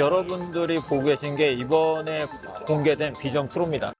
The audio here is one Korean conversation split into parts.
여러분들이 보고 계신 게 이번에 공개된 비전 프로입니다.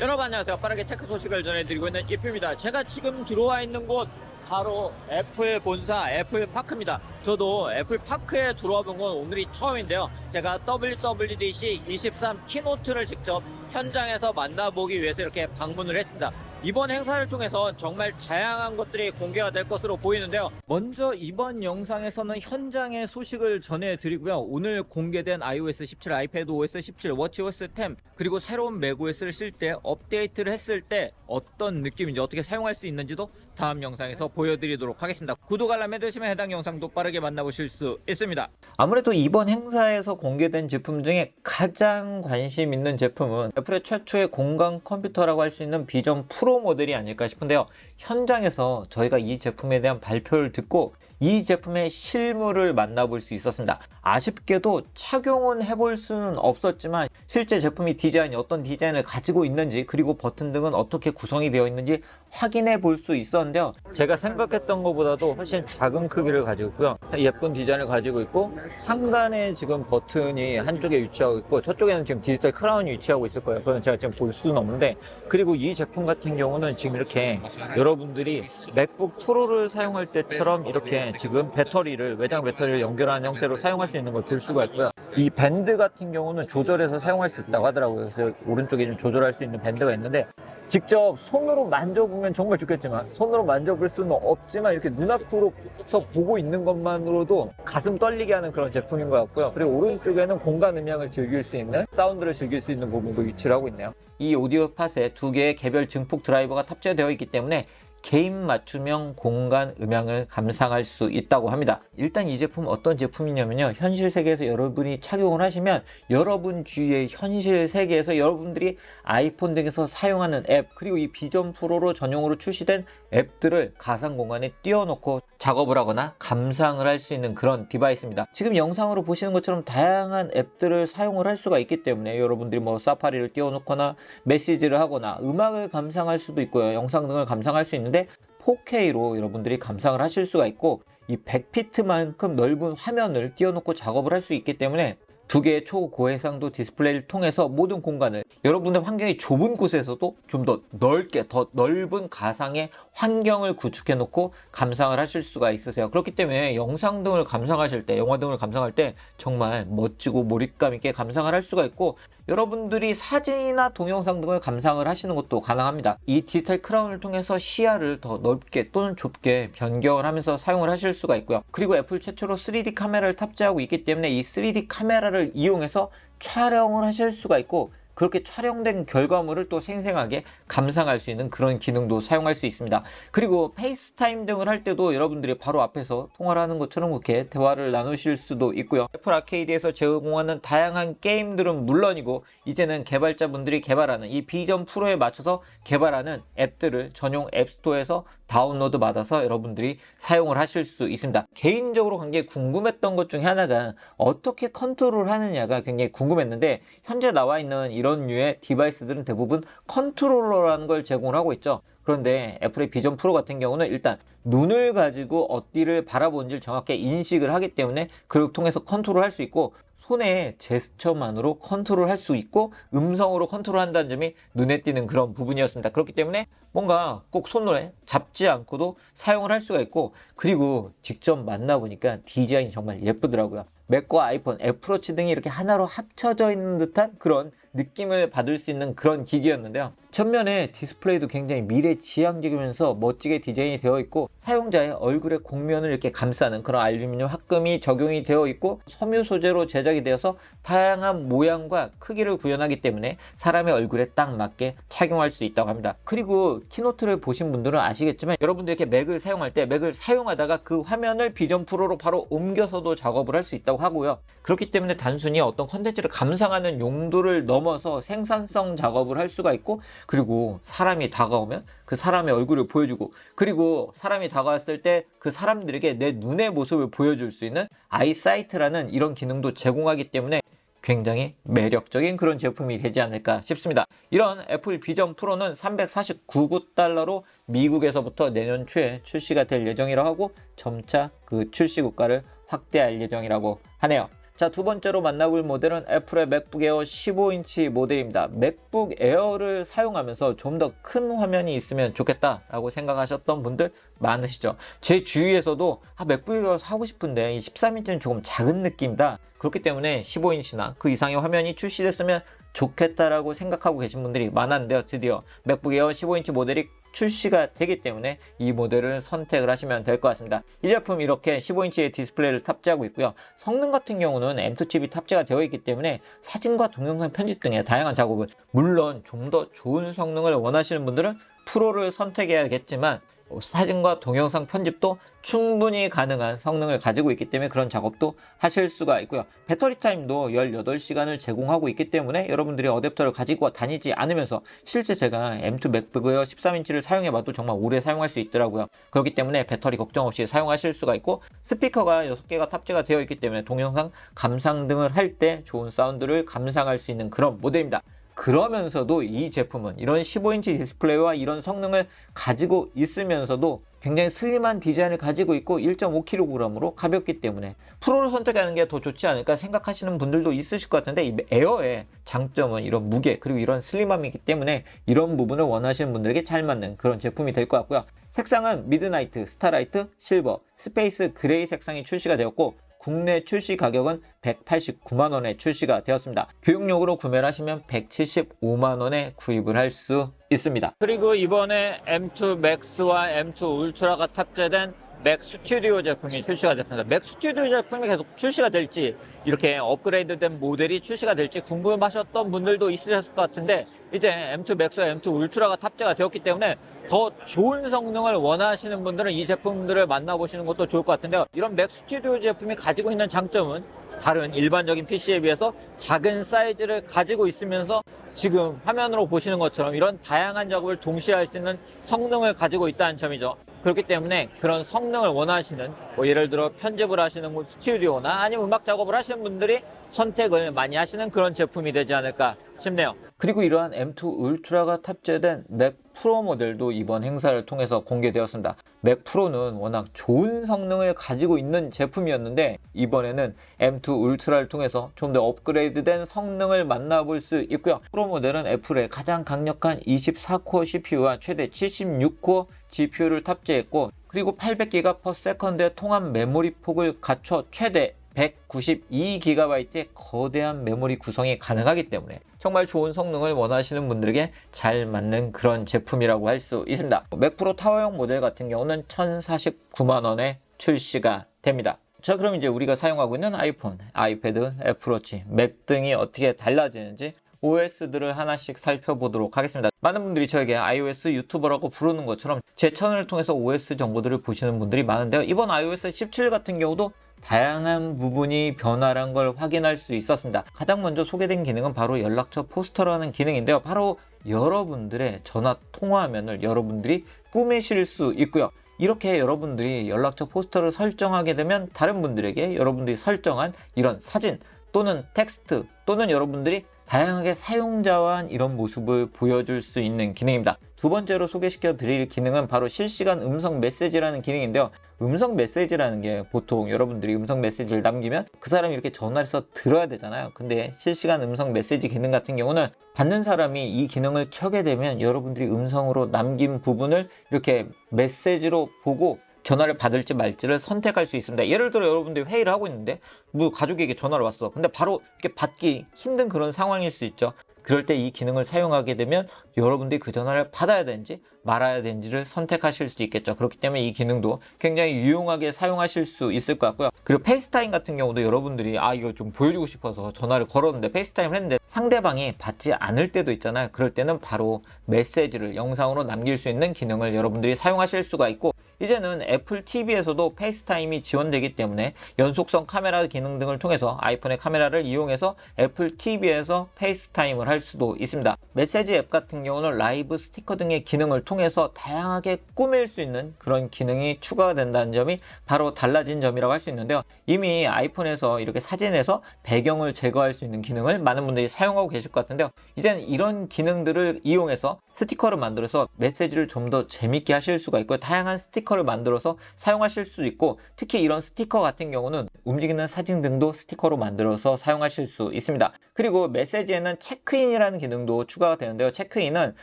여러분 안녕하세요. 빠르게 테크 소식을 전해드리고 있는 이프입니다. 제가 지금 들어와 있는 곳 바로 애플 본사 애플 파크입니다. 저도 애플 파크에 들어와 본 건 오늘이 처음인데요. 제가 WWDC 23 키노트를 직접 현장에서 만나보기 위해서 이렇게 방문을 했습니다. 이번 행사를 통해서 정말 다양한 것들이 공개가 될 것으로 보이는데요. 먼저 이번 영상에서는 현장의 소식을 전해드리고요. 오늘 공개된 iOS 17, 아이패드 OS 17, 워치OS 10 그리고 새로운 macOS를 쓸 때 업데이트를 했을 때 어떤 느낌인지 어떻게 사용할 수 있는지도 다음 영상에서 보여드리도록 하겠습니다. 구독 알람 해두시면 해당 영상도 빠르게 만나보실 수 있습니다. 아무래도 이번 행사에서 공개된 제품 중에 가장 관심 있는 제품은 애플의 최초의 공간 컴퓨터라고 할 수 있는 비전 프로 모델이 아닐까 싶은데요. 현장에서 저희가 이 제품에 대한 발표를 듣고 이 제품의 실물을 만나볼 수 있었습니다. 아쉽게도 착용은 해볼 수는 없었지만 실제 제품이 디자인이 어떤 디자인을 가지고 있는지 그리고 버튼 등은 어떻게 구성이 되어 있는지 확인해 볼 수 있었는데요. 제가 생각했던 것보다도 훨씬 작은 크기를 가지고 있고요. 예쁜 디자인을 가지고 있고 상단에 지금 버튼이 한쪽에 위치하고 있고 저쪽에는 지금 디지털 크라운이 위치하고 있을 거예요. 그건 제가 지금 볼 수는 없는데 그리고 이 제품 같은 경우는 지금 이렇게 여러 분들이 맥북 프로를 사용할 때처럼 이렇게 지금 배터리를 외장 배터리를 연결하는 형태로 사용할 수 있는 걸 볼 수가 있고요. 이 밴드 같은 경우는 조절해서 사용할 수 있다고 하더라고요. 그래서 오른쪽에 좀 조절할 수 있는 밴드가 있는데 직접 손으로 만져보면 정말 좋겠지만 손으로 만져볼 수는 없지만 이렇게 눈앞으로서 보고 있는 것만으로도 가슴 떨리게 하는 그런 제품인 것 같고요. 그리고 오른쪽에는 공간 음향을 즐길 수 있는 사운드를 즐길 수 있는 부분도 위치를 하고 있네요. 이 오디오 팟에 두 개의 개별 증폭 드라이버가 탑재되어 있기 때문에 개인 맞춤형 공간 음향을 감상할 수 있다고 합니다. 일단 이 제품 어떤 제품이냐면요. 현실 세계에서 여러분이 착용을 하시면 여러분 주위의 현실 세계에서 여러분들이 아이폰 등에서 사용하는 앱 그리고 이 비전 프로로 전용으로 출시된 앱들을 가상 공간에 띄워놓고 작업을 하거나 감상을 할 수 있는 그런 디바이스입니다. 지금 영상으로 보시는 것처럼 다양한 앱들을 사용을 할 수가 있기 때문에 여러분들이 뭐 사파리를 띄워놓거나 메시지를 하거나 음악을 감상할 수도 있고요. 영상 등을 감상할 수 있는데 4K로 여러분들이 감상을 하실 수가 있고 이 100피트만큼 넓은 화면을 띄워놓고 작업을 할 수 있기 때문에 두 개의 초고해상도 디스플레이를 통해서 모든 공간을 여러분의 환경이 좁은 곳에서도 좀 더 넓게 더 넓은 가상의 환경을 구축해 놓고 감상을 하실 수가 있으세요. 그렇기 때문에 영상 등을 감상하실 때 영화 등을 감상할 때 정말 멋지고 몰입감 있게 감상을 할 수가 있고 여러분들이 사진이나 동영상 등을 감상을 하시는 것도 가능합니다. 이 디지털 크라운을 통해서 시야를 더 넓게 또는 좁게 변경을 하면서 사용을 하실 수가 있고요. 그리고 애플 최초로 3D 카메라를 탑재하고 있기 때문에 이 3D 카메라를 이용해서 촬영을 하실 수가 있고 그렇게 촬영된 결과물을 또 생생하게 감상할 수 있는 그런 기능도 사용할 수 있습니다. 그리고 페이스타임 등을 할 때도 여러분들이 바로 앞에서 통화를 하는 것처럼 그렇게 대화를 나누실 수도 있고요. 애플 아케이드에서 제공하는 다양한 게임들은 물론이고 이제는 개발자분들이 개발하는 이 비전 프로에 맞춰서 개발하는 앱들을 전용 앱스토어에서 다운로드 받아서 여러분들이 사용을 하실 수 있습니다. 개인적으로 굉장히 궁금했던 것 중에 하나가 어떻게 컨트롤 하느냐가 굉장히 궁금했는데 현재 나와 있는 이런 류의 디바이스들은 대부분 컨트롤러라는 걸 제공을 하고 있죠. 그런데 애플의 비전 프로 같은 경우는 일단 눈을 가지고 어디를 바라보는지를 정확히 인식을 하기 때문에 그걸 통해서 컨트롤 할 수 있고 손의 제스처만으로 컨트롤 할 수 있고 음성으로 컨트롤 한다는 점이 눈에 띄는 그런 부분이었습니다. 그렇기 때문에 뭔가 꼭 손으로 잡지 않고도 사용을 할 수가 있고 그리고 직접 만나보니까 디자인이 정말 예쁘더라고요. 맥과 아이폰, 애플워치 등이 이렇게 하나로 합쳐져 있는 듯한 그런 느낌을 받을 수 있는 그런 기기였는데요. 전면에 디스플레이도 굉장히 미래 지향적이면서 멋지게 디자인이 되어 있고 사용자의 얼굴의 곡면을 이렇게 감싸는 그런 알루미늄 합금이 적용이 되어 있고 섬유 소재로 제작이 되어서 다양한 모양과 크기를 구현하기 때문에 사람의 얼굴에 딱 맞게 착용할 수 있다고 합니다. 그리고 키노트를 보신 분들은 아시겠지만 여러분들 이렇게 맥을 사용할 때 맥을 사용하다가 그 화면을 비전 프로로 바로 옮겨서도 작업을 할 수 있다고 하고요. 그렇기 때문에 단순히 어떤 컨텐츠를 감상하는 용도를 넘어 서 생산성 작업을 할 수가 있고 그리고 사람이 다가오면 그 사람의 얼굴을 보여주고 그리고 사람이 다가왔을 때 그 사람들에게 내 눈의 모습을 보여줄 수 있는 아이사이트라는 이런 기능도 제공하기 때문에 굉장히 매력적인 그런 제품이 되지 않을까 싶습니다. 이런 애플 비전 프로는 349달러로 미국에서부터 내년 초에 출시가 될 예정이라 하고 점차 그 출시 국가를 확대할 예정이라고 하네요. 자, 두 번째로 만나볼 모델은 애플의 맥북 에어 15인치 모델입니다. 맥북 에어를 사용하면서 좀 더 큰 화면이 있으면 좋겠다라고 생각하셨던 분들 많으시죠. 제 주위에서도 아, 맥북 에어 사고 싶은데 이 13인치는 조금 작은 느낌이다. 그렇기 때문에 15인치나 그 이상의 화면이 출시됐으면 좋겠다라고 생각하고 계신 분들이 많았는데요. 드디어 맥북 에어 15인치 모델이 출시가 되기 때문에 이 모델을 선택을 하시면 될 것 같습니다. 이 제품 이렇게 15인치의 디스플레이를 탑재하고 있고요. 성능 같은 경우는 M2 칩이 탑재가 되어 있기 때문에 사진과 동영상 편집 등의 다양한 작업을 물론 좀 더 좋은 성능을 원하시는 분들은 프로를 선택해야겠지만 사진과 동영상 편집도 충분히 가능한 성능을 가지고 있기 때문에 그런 작업도 하실 수가 있고요. 배터리 타임도 18시간을 제공하고 있기 때문에 여러분들이 어댑터를 가지고 다니지 않으면서 실제 제가 M2 맥북 에어 13인치를 사용해봐도 정말 오래 사용할 수 있더라고요. 그렇기 때문에 배터리 걱정 없이 사용하실 수가 있고 스피커가 6개가 탑재가 되어 있기 때문에 동영상 감상 등을 할 때 좋은 사운드를 감상할 수 있는 그런 모델입니다. 그러면서도 이 제품은 이런 15인치 디스플레이와 이런 성능을 가지고 있으면서도 굉장히 슬림한 디자인을 가지고 있고 1.5kg으로 가볍기 때문에 프로를 선택하는 게 더 좋지 않을까 생각하시는 분들도 있으실 것 같은데 이 에어의 장점은 이런 무게 그리고 이런 슬림함이기 때문에 이런 부분을 원하시는 분들에게 잘 맞는 그런 제품이 될 것 같고요. 색상은 미드나이트, 스타라이트, 실버, 스페이스 그레이 색상이 출시가 되었고 국내 출시 가격은 189만원에 출시가 되었습니다. 교육용으로 구매를 하시면 175만원에 구입을 할 수 있습니다. 그리고 이번에 M2 Max와 M2 울트라가 탑재된 맥 스튜디오 제품이 출시가 됐습니다. 맥 스튜디오 제품이 계속 출시가 될지 이렇게 업그레이드된 모델이 출시가 될지 궁금하셨던 분들도 있으셨을 것 같은데 이제 M2 Max와 M2 울트라가 탑재가 되었기 때문에 더 좋은 성능을 원하시는 분들은 이 제품들을 만나보시는 것도 좋을 것 같은데요. 이런 맥 스튜디오 제품이 가지고 있는 장점은 다른 일반적인 PC에 비해서 작은 사이즈를 가지고 있으면서 지금 화면으로 보시는 것처럼 이런 다양한 작업을 동시에 할 수 있는 성능을 가지고 있다는 점이죠. 그렇기 때문에 그런 성능을 원하시는 뭐 예를 들어 편집을 하시는 뭐 스튜디오나 아니면 음악 작업을 하시는 분들이 선택을 많이 하시는 그런 제품이 되지 않을까 싶네요. 그리고 이러한 M2 울트라가 탑재된 맥 프로 모델도 이번 행사를 통해서 공개되었습니다. 맥 프로는 워낙 좋은 성능을 가지고 있는 제품이었는데 이번에는 M2 울트라를 통해서 좀 더 업그레이드된 성능을 만나볼 수 있고요. 프로 모델은 애플의 가장 강력한 24코어 CPU와 최대 76코어 GPU를 탑재했고 그리고 800GB/s의 통합 메모리 폭을 갖춰 최대 192GB의 거대한 메모리 구성이 가능하기 때문에 정말 좋은 성능을 원하시는 분들에게 잘 맞는 그런 제품이라고 할 수 있습니다. 맥 프로 타워형 모델 같은 경우는 1049만원에 출시가 됩니다. 자 그럼 이제 우리가 사용하고 있는 아이폰, 아이패드, 애플워치, 맥 등이 어떻게 달라지는지 OS들을 하나씩 살펴보도록 하겠습니다. 많은 분들이 저에게 iOS 유튜버라고 부르는 것처럼 제 채널을 통해서 OS 정보들을 보시는 분들이 많은데요. 이번 iOS 17 같은 경우도 다양한 부분이 변화란 걸 확인할 수 있었습니다. 가장 먼저 소개된 기능은 바로 연락처 포스터라는 기능인데요. 바로 여러분들의 전화 통화 화면을 여러분들이 꾸미실 수 있고요. 이렇게 여러분들이 연락처 포스터를 설정하게 되면 다른 분들에게 여러분들이 설정한 이런 사진 또는 텍스트 또는 여러분들이 다양하게 사용자와 이런 모습을 보여줄 수 있는 기능입니다. 두 번째로 소개시켜 드릴 기능은 바로 실시간 음성 메시지라는 기능인데요. 음성 메시지라는 게 보통 여러분들이 음성 메시지를 남기면 그 사람이 이렇게 전화해서 들어야 되잖아요. 근데 실시간 음성 메시지 기능 같은 경우는 받는 사람이 이 기능을 켜게 되면 여러분들이 음성으로 남긴 부분을 이렇게 메시지로 보고 전화를 받을지 말지를 선택할 수 있습니다. 예를 들어 여러분들이 회의를 하고 있는데 뭐 가족에게 전화를 왔어. 근데 바로 이렇게 받기 힘든 그런 상황일 수 있죠. 그럴 때 이 기능을 사용하게 되면 여러분들이 그 전화를 받아야 되는지 말아야 되는지를 선택하실 수 있겠죠. 그렇기 때문에 이 기능도 굉장히 유용하게 사용하실 수 있을 것 같고요. 그리고 페이스타임 같은 경우도 여러분들이 아 이거 좀 보여주고 싶어서 전화를 걸었는데 페이스타임을 했는데 상대방이 받지 않을 때도 있잖아요. 그럴 때는 바로 메시지를 영상으로 남길 수 있는 기능을 여러분들이 사용하실 수가 있고 이제는 애플 TV에서도 페이스타임이 지원되기 때문에 연속성 카메라 기능 등을 통해서 아이폰의 카메라를 이용해서 애플 TV에서 페이스타임을 할 수도 있습니다. 메시지 앱 같은 경우는 라이브 스티커 등의 기능을 통해서 다양하게 꾸밀 수 있는 그런 기능이 추가가 된다는 점이 바로 달라진 점이라고 할 수 있는데요. 이미 아이폰에서 이렇게 사진에서 배경을 제거할 수 있는 기능을 많은 분들이 사용하고 계실 것 같은데요. 이제는 이런 기능들을 이용해서 스티커를 만들어서 메시지를 좀 더 재밌게 하실 수가 있고 다양한 스티커 스티커를 만들어서 사용하실 수 있고 특히 이런 스티커 같은 경우는 움직이는 사진 등도 스티커로 만들어서 사용하실 수 있습니다. 그리고 메시지에는 체크인이라는 기능도 추가가 되는데요. 체크인은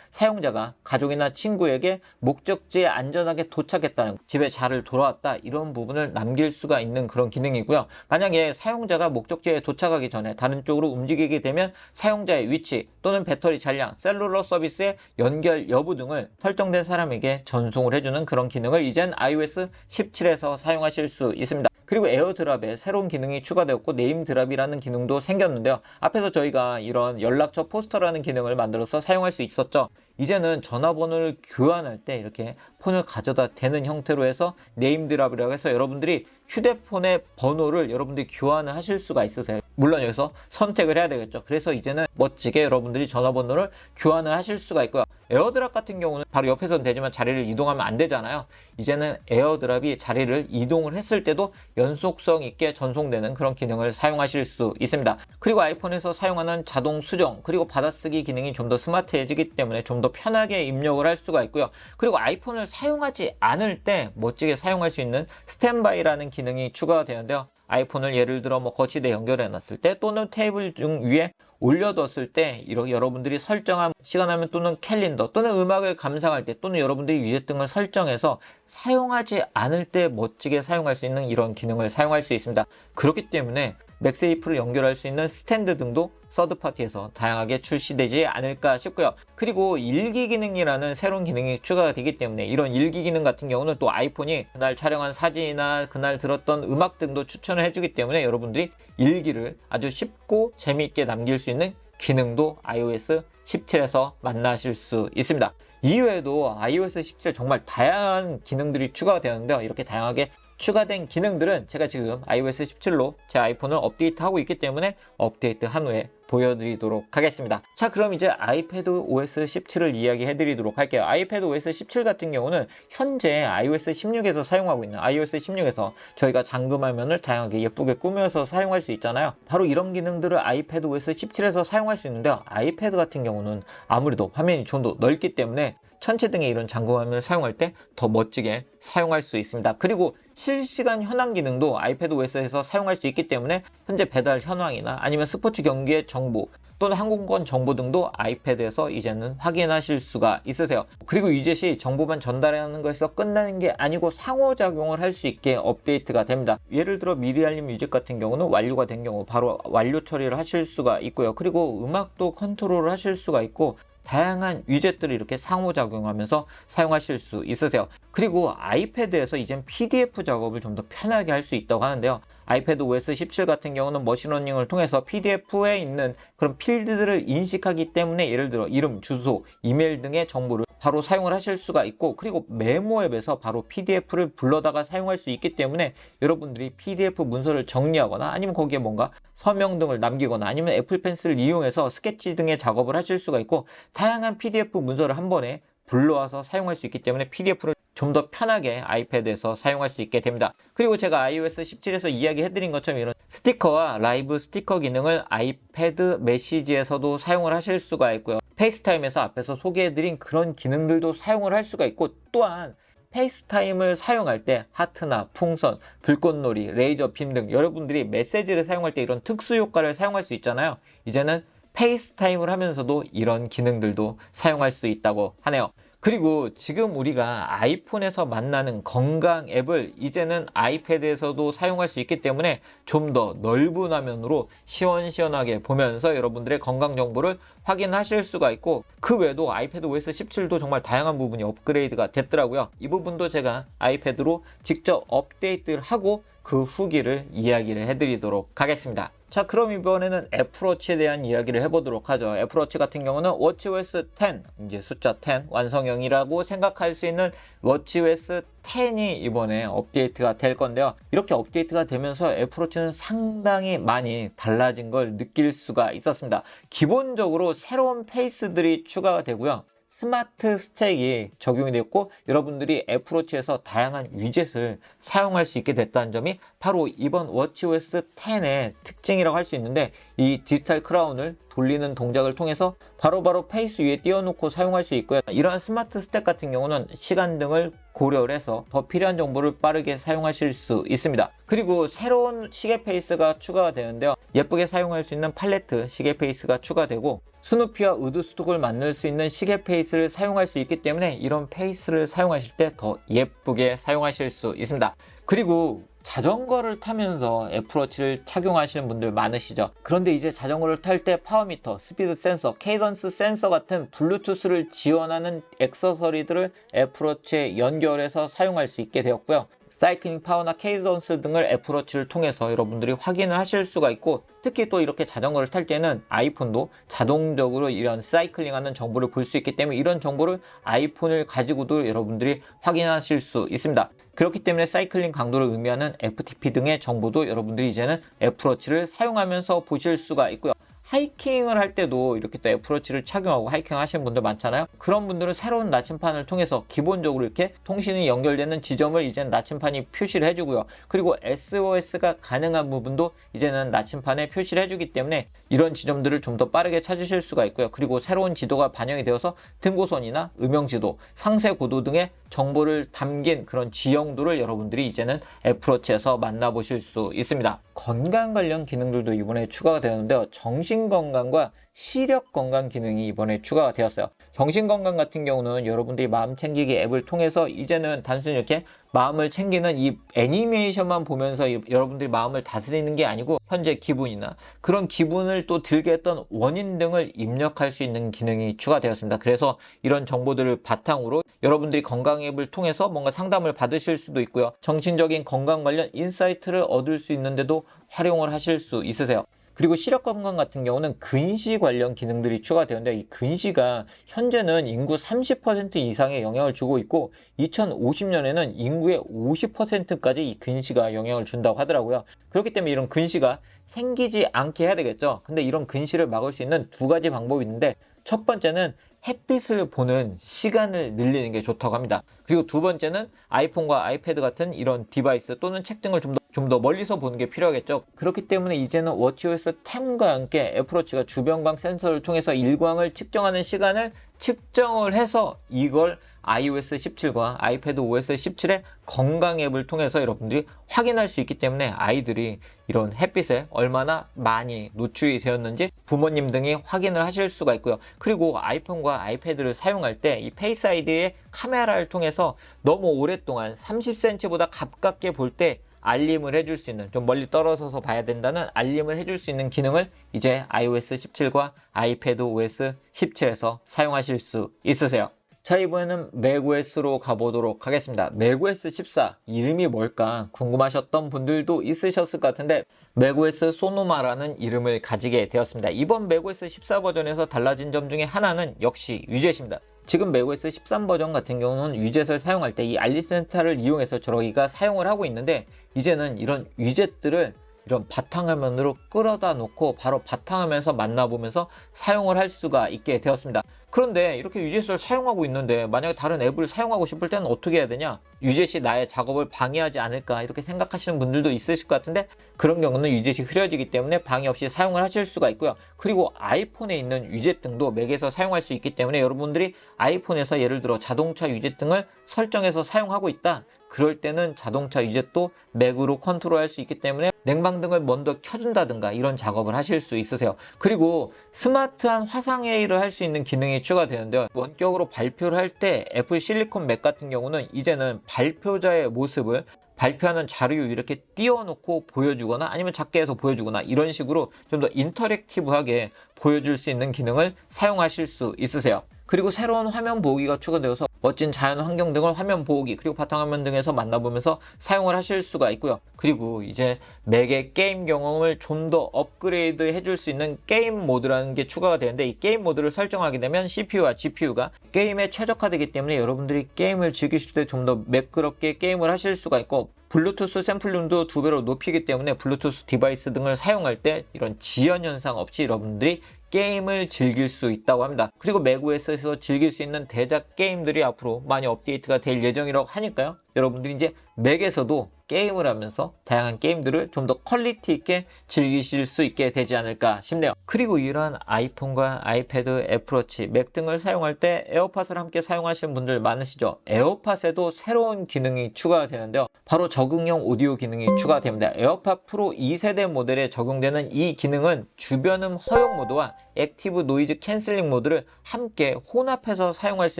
사용자가 가족이나 친구에게 목적지에 안전하게 도착했다는 집에 잘 돌아왔다 이런 부분을 남길 수가 있는 그런 기능이고요. 만약에 사용자가 목적지에 도착하기 전에 다른 쪽으로 움직이게 되면 사용자의 위치 또는 배터리 잔량, 셀룰러 서비스의 연결 여부 등을 설정된 사람에게 전송을 해주는 그런 기능을 이젠 iOS 17에서 사용하실 수 있습니다. 그리고 에어드랍에 새로운 기능이 추가되었고 네임드랍이라는 기능도 생겼는데요. 앞에서 저희가 이런 연락처 포스터라는 기능을 만들어서 사용할 수 있었죠. 이제는 전화번호를 교환할 때 이렇게 폰을 가져다 대는 형태로 해서 네임드랍이라고 해서 여러분들이 휴대폰의 번호를 여러분들이 교환을 하실 수가 있으세요. 물론 여기서 선택을 해야 되겠죠. 그래서 이제는 멋지게 여러분들이 전화번호를 교환을 하실 수가 있고요. 에어드랍 같은 경우는 바로 옆에서는 되지만 자리를 이동하면 안 되잖아요. 이제는 에어드랍이 자리를 이동을 했을 때도 연속성 있게 전송되는 그런 기능을 사용하실 수 있습니다. 그리고 아이폰에서 사용하는 자동 수정 그리고 받아쓰기 기능이 좀 더 스마트해지기 때문에 좀 더 편하게 입력을 할 수가 있고요. 그리고 아이폰을 사용하지 않을 때 멋지게 사용할 수 있는 스탠바이라는 기능이 추가가 되는데요. 아이폰을 예를 들어 뭐 거치대 연결해 놨을 때 또는 테이블 등 위에 올려뒀을 때 이렇게 여러분들이 설정한 시간하면 또는 캘린더 또는 음악을 감상할 때 또는 여러분들이 위젯 등을 설정해서 사용하지 않을 때 멋지게 사용할 수 있는 이런 기능을 사용할 수 있습니다. 그렇기 때문에 맥세이프를 연결할 수 있는 스탠드 등도 서드파티에서 다양하게 출시되지 않을까 싶고요. 그리고 일기 기능이라는 새로운 기능이 추가가 되기 때문에 이런 일기 기능 같은 경우는 또 아이폰이 그날 촬영한 사진이나 그날 들었던 음악 등도 추천을 해주기 때문에 여러분들이 일기를 아주 쉽고 재미있게 남길 수 있는 기능도 iOS 17에서 만나실 수 있습니다. 이외에도 iOS 17에 정말 다양한 기능들이 추가가 되었는데요. 이렇게 다양하게 추가된 기능들은 제가 지금 iOS 17로 제 아이폰을 업데이트하고 있기 때문에 업데이트 한 후에 보여드리도록 하겠습니다. 자, 그럼 이제 아이패드 OS 17을 이야기해 드리도록 할게요. 아이패드 OS 17 같은 경우는 현재 iOS 16에서 사용하고 있는 iOS 16에서 저희가 잠금 화면을 다양하게 예쁘게 꾸며서 사용할 수 있잖아요. 바로 이런 기능들을 아이패드 OS 17에서 사용할 수 있는데요. 아이패드 같은 경우는 아무래도 화면이 좀 더 넓기 때문에 천체 등의 이런 잠금 화면을 사용할 때 더 멋지게 사용할 수 있습니다. 그리고 실시간 현황 기능도 아이패드 OS에서 사용할 수 있기 때문에 현재 배달 현황이나 아니면 스포츠 경기의 정보 또는 항공권 정보 등도 아이패드에서 이제는 확인하실 수가 있으세요. 그리고 위젯이 정보만 전달하는 것에서 끝나는 게 아니고 상호작용을 할 수 있게 업데이트가 됩니다. 예를 들어 미리 알림 위젯 같은 경우는 완료가 된 경우 바로 완료 처리를 하실 수가 있고요. 그리고 음악도 컨트롤을 하실 수가 있고 다양한 위젯들을 이렇게 상호작용하면서 사용하실 수 있으세요. 그리고 아이패드에서 이젠 PDF 작업을 좀 더 편하게 할 수 있다고 하는데요. 아이패드 OS 17 같은 경우는 머신러닝을 통해서 PDF에 있는 그런 필드들을 인식하기 때문에 예를 들어 이름, 주소, 이메일 등의 정보를 바로 사용을 하실 수가 있고 그리고 메모 앱에서 바로 PDF를 불러다가 사용할 수 있기 때문에 여러분들이 PDF 문서를 정리하거나 아니면 거기에 뭔가 서명 등을 남기거나 아니면 애플 펜슬을 이용해서 스케치 등의 작업을 하실 수가 있고 다양한 PDF 문서를 한 번에 불러와서 사용할 수 있기 때문에 PDF를 좀 더 편하게 아이패드에서 사용할 수 있게 됩니다. 그리고 제가 iOS 17에서 이야기해드린 것처럼 이런 스티커와 라이브 스티커 기능을 아이패드 메시지에서도 사용을 하실 수가 있고요. 페이스타임에서 앞에서 소개해드린 그런 기능들도 사용을 할 수가 있고 또한 페이스타임을 사용할 때 하트나 풍선, 불꽃놀이, 레이저 빔 등 여러분들이 메시지를 사용할 때 이런 특수 효과를 사용할 수 있잖아요. 이제는 페이스타임을 하면서도 이런 기능들도 사용할 수 있다고 하네요. 그리고 지금 우리가 아이폰에서 만나는 건강 앱을 이제는 아이패드에서도 사용할 수 있기 때문에 좀 더 넓은 화면으로 시원시원하게 보면서 여러분들의 건강 정보를 확인하실 수가 있고 그 외에도 아이패드 OS 17도 정말 다양한 부분이 업그레이드가 됐더라고요. 이 부분도 제가 아이패드로 직접 업데이트를 하고 그 후기를 이야기를 해드리도록 하겠습니다. 자 그럼 이번에는 애플워치에 대한 이야기를 해보도록 하죠. 애플워치 같은 경우는 워치OS 10 이제 숫자 10 완성형이라고 생각할 수 있는 워치OS 10이 이번에 업데이트가 될 건데요. 이렇게 업데이트가 되면서 애플워치는 상당히 많이 달라진 걸 느낄 수가 있었습니다. 기본적으로 새로운 페이스들이 추가가 되고요. 스마트 스택이 적용이 됐고 여러분들이 애플워치에서 다양한 위젯을 사용할 수 있게 됐다는 점이 바로 이번 워치OS 10의 특징이라고 할 수 있는데 이 디지털 크라운을 돌리는 동작을 통해서 바로 바로 페이스 위에 띄워놓고 사용할 수 있고요. 이러한 스마트 스택 같은 경우는 시간 등을 고려를 해서 더 필요한 정보를 빠르게 사용하실 수 있습니다. 그리고 새로운 시계 페이스가 추가가 되는데요. 예쁘게 사용할 수 있는 팔레트 시계 페이스가 추가되고 스누피와 우드스톡을 만들 수 있는 시계 페이스를 사용할 수 있기 때문에 이런 페이스를 사용하실 때 더 예쁘게 사용하실 수 있습니다. 그리고 자전거를 타면서 애플워치를 착용하시는 분들 많으시죠. 그런데 이제 자전거를 탈 때 파워미터, 스피드 센서, 케이던스 센서 같은 블루투스를 지원하는 액세서리들을 애플워치에 연결해서 사용할 수 있게 되었고요. 사이클링 파워나 케이던스 등을 애플워치를 통해서 여러분들이 확인을 하실 수가 있고 특히 또 이렇게 자전거를 탈 때는 아이폰도 자동적으로 이런 사이클링 하는 정보를 볼 수 있기 때문에 이런 정보를 아이폰을 가지고도 여러분들이 확인하실 수 있습니다. 그렇기 때문에 사이클링 강도를 의미하는 FTP 등의 정보도 여러분들이 이제는 애플워치를 사용하면서 보실 수가 있고요. 하이킹을 할 때도 이렇게 또 애플워치를 착용하고 하이킹 하시는 분들 많잖아요. 그런 분들은 새로운 나침판을 통해서 기본적으로 이렇게 통신이 연결되는 지점을 이제는 나침판이 표시를 해주고요. 그리고 SOS가 가능한 부분도 이제는 나침판에 표시를 해주기 때문에 이런 지점들을 좀 더 빠르게 찾으실 수가 있고요. 그리고 새로운 지도가 반영이 되어서 등고선이나 음영지도, 상세 고도 등의 정보를 담긴 그런 지형도를 여러분들이 이제는 애플워치에서 만나보실 수 있습니다. 건강 관련 기능들도 이번에 추가가 되었는데요. 정신 건강과 시력 건강 기능이 이번에 추가가 되었어요. 정신 건강 같은 경우는 여러분들이 마음 챙기기 앱을 통해서 이제는 단순히 이렇게 마음을 챙기는 이 애니메이션만 보면서 이- 여러분들이 마음을 다스리는 게 아니고 현재 기분이나 그런 기분을 또 들게 했던 원인 등을 입력할 수 있는 기능이 추가되었습니다. 그래서 이런 정보들을 바탕으로 여러분들이 건강 앱을 통해서 뭔가 상담을 받으실 수도 있고요. 정신적인 건강 관련 인사이트를 얻을 수 있는데도 활용을 하실 수 있으세요. 그리고 시력 건강 같은 경우는 근시 관련 기능들이 추가되었는데 이 근시가 현재는 인구 30% 이상의 영향을 주고 있고 2050년에는 인구의 50%까지 이 근시가 영향을 준다고 하더라고요. 그렇기 때문에 이런 근시가 생기지 않게 해야 되겠죠. 근데 이런 근시를 막을 수 있는 두 가지 방법이 있는데 첫 번째는 햇빛을 보는 시간을 늘리는 게 좋다고 합니다. 그리고 두 번째는 아이폰과 아이패드 같은 이런 디바이스 또는 책 등을 좀 더 좀 더 멀리서 보는 게 필요하겠죠. 그렇기 때문에 이제는 워치OS 10과 함께 애플워치가 주변광 센서를 통해서 일광을 측정하는 시간을 측정을 해서 이걸 iOS 17과 아이패드 OS 17의 건강 앱을 통해서 여러분들이 확인할 수 있기 때문에 아이들이 이런 햇빛에 얼마나 많이 노출이 되었는지 부모님 등이 확인을 하실 수가 있고요. 그리고 아이폰과 아이패드를 사용할 때 이 페이스 아이디의 카메라를 통해서 너무 오랫동안 30cm보다 가깝게 볼때 알림을 해줄 수 있는 좀 멀리 떨어져서 봐야 된다는 알림을 해줄 수 있는 기능을 이제 iOS 17과 아이패드 OS 17에서 사용하실 수 있으세요. 자 이번에는 맥OS로 가보도록 하겠습니다. 맥OS 14 이름이 뭘까 궁금하셨던 분들도 있으셨을 것 같은데 맥OS 소노마라는 이름을 가지게 되었습니다. 이번 맥OS 14 버전에서 달라진 점 중에 하나는 역시 위젯입니다. 지금 맥OS 13 버전 같은 경우는 위젯을 사용할 때 이 알리센터를 이용해서 저희가 사용을 하고 있는데 이제는 이런 위젯들을 이런 바탕화면으로 끌어다 놓고 바로 바탕화면에서 만나보면서 사용을 할 수가 있게 되었습니다. 그런데 이렇게 위젯을 사용하고 있는데 만약에 다른 앱을 사용하고 싶을 때는 어떻게 해야 되냐? 위젯이 나의 작업을 방해하지 않을까 이렇게 생각하시는 분들도 있으실 것 같은데 그런 경우는 위젯이 흐려지기 때문에 방해 없이 사용을 하실 수가 있고요. 그리고 아이폰에 있는 위젯 등도 맥에서 사용할 수 있기 때문에 여러분들이 아이폰에서 예를 들어 자동차 위젯 등을 설정해서 사용하고 있다. 그럴 때는 자동차 위젯도 맥으로 컨트롤할 수 있기 때문에 냉방 등을 먼저 켜준다든가 이런 작업을 하실 수 있으세요. 그리고 스마트한 화상 회의를 할 수 있는 기능이 추가되는데요. 원격으로 발표를 할 때 애플 실리콘 맥 같은 경우는 이제는 발표자의 모습을 발표하는 자료 이렇게 띄워놓고 보여주거나 아니면 작게 해서 보여주거나 이런 식으로 좀 더 인터랙티브하게 보여줄 수 있는 기능을 사용하실 수 있으세요. 그리고 새로운 화면 보호기가 추가되어서 멋진 자연 환경 등을 화면 보호기 그리고 바탕화면 등에서 만나보면서 사용을 하실 수가 있고요. 그리고 이제 맥의 게임 경험을 좀 더 업그레이드 해줄 수 있는 게임 모드라는 게 추가가 되는데 이 게임 모드를 설정하게 되면 CPU와 GPU가 게임에 최적화되기 때문에 여러분들이 게임을 즐기실 때 좀 더 매끄럽게 게임을 하실 수가 있고 블루투스 샘플룸도 두 배로 높이기 때문에 블루투스 디바이스 등을 사용할 때 이런 지연 현상 없이 여러분들이 게임을 즐길 수 있다고 합니다. 그리고 맥OS에서 즐길 수 있는 대작 게임들이 앞으로 많이 업데이트가 될 예정이라고 하니까요. 여러분들이 이제 맥에서도 게임을 하면서 다양한 게임들을 좀 더 퀄리티 있게 즐기실 수 있게 되지 않을까 싶네요. 그리고 이러한 아이폰과 아이패드, 애플워치, 맥 등을 사용할 때 에어팟을 함께 사용하시는 분들 많으시죠? 에어팟에도 새로운 기능이 추가되는데요. 바로 적응형 오디오 기능이 추가됩니다. 에어팟 프로 2세대 모델에 적용되는 이 기능은 주변음 허용 모드와 액티브 노이즈 캔슬링 모드를 함께 혼합해서 사용할 수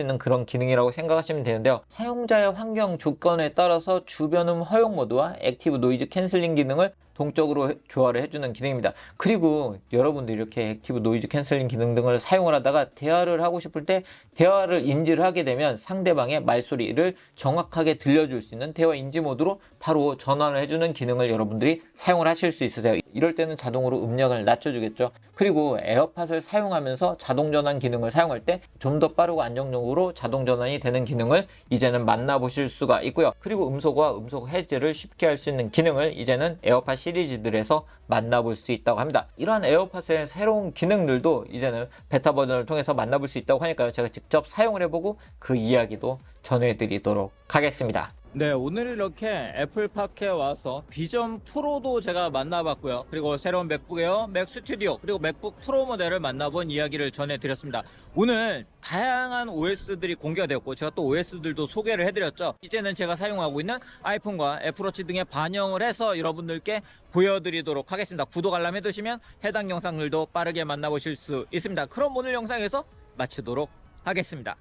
있는 그런 기능이라고 생각하시면 되는데요. 사용자의 환경 조건에 따라서 주변음 허용 모드 와 액티브 노이즈 캔슬링 기능을 동적으로 해- 조화를 해주는 기능입니다. 그리고 여러분들 이렇게 액티브 노이즈 캔슬링 기능 등을 사용을 하다가 대화를 하고 싶을 때 대화를 인지를 하게 되면 상대방의 말소리를 정확하게 들려줄 수 있는 대화 인지 모드로 바로 전환을 해주는 기능을 여러분들이 사용을 하실 수 있으세요. 이럴 때는 자동으로 음량을 낮춰주겠죠. 그리고 에어팟을 사용하면서 자동 전환 기능을 사용할 때 좀 더 빠르고 안정적으로 자동 전환이 되는 기능을 이제는 만나보실 수가 있고요. 그리고 음소거와 음소거 해제를 쉽게 할 수 있는 기능을 이제는 에어팟 시리즈들에서 만나볼 수 있다고 합니다. 이러한 에어팟의 새로운 기능들도 이제는 베타 버전을 통해서 만나볼 수 있다고 하니까요. 제가 직접 사용을 해보고 그 이야기도 전해드리도록 하겠습니다. 네, 오늘 이렇게 애플파크에 와서 비전 프로도 제가 만나봤고요. 그리고 새로운 맥북 에어, 맥 스튜디오, 그리고 맥북 프로 모델을 만나본 이야기를 전해드렸습니다. 오늘 다양한 OS들이 공개가 되었고, 제가 또 OS들도 소개를 해드렸죠. 이제는 제가 사용하고 있는 아이폰과 애플워치 등에 반영을 해서 여러분들께 보여드리도록 하겠습니다. 구독 알람 해두시면 해당 영상들도 빠르게 만나보실 수 있습니다. 그럼 오늘 영상에서 마치도록 하겠습니다.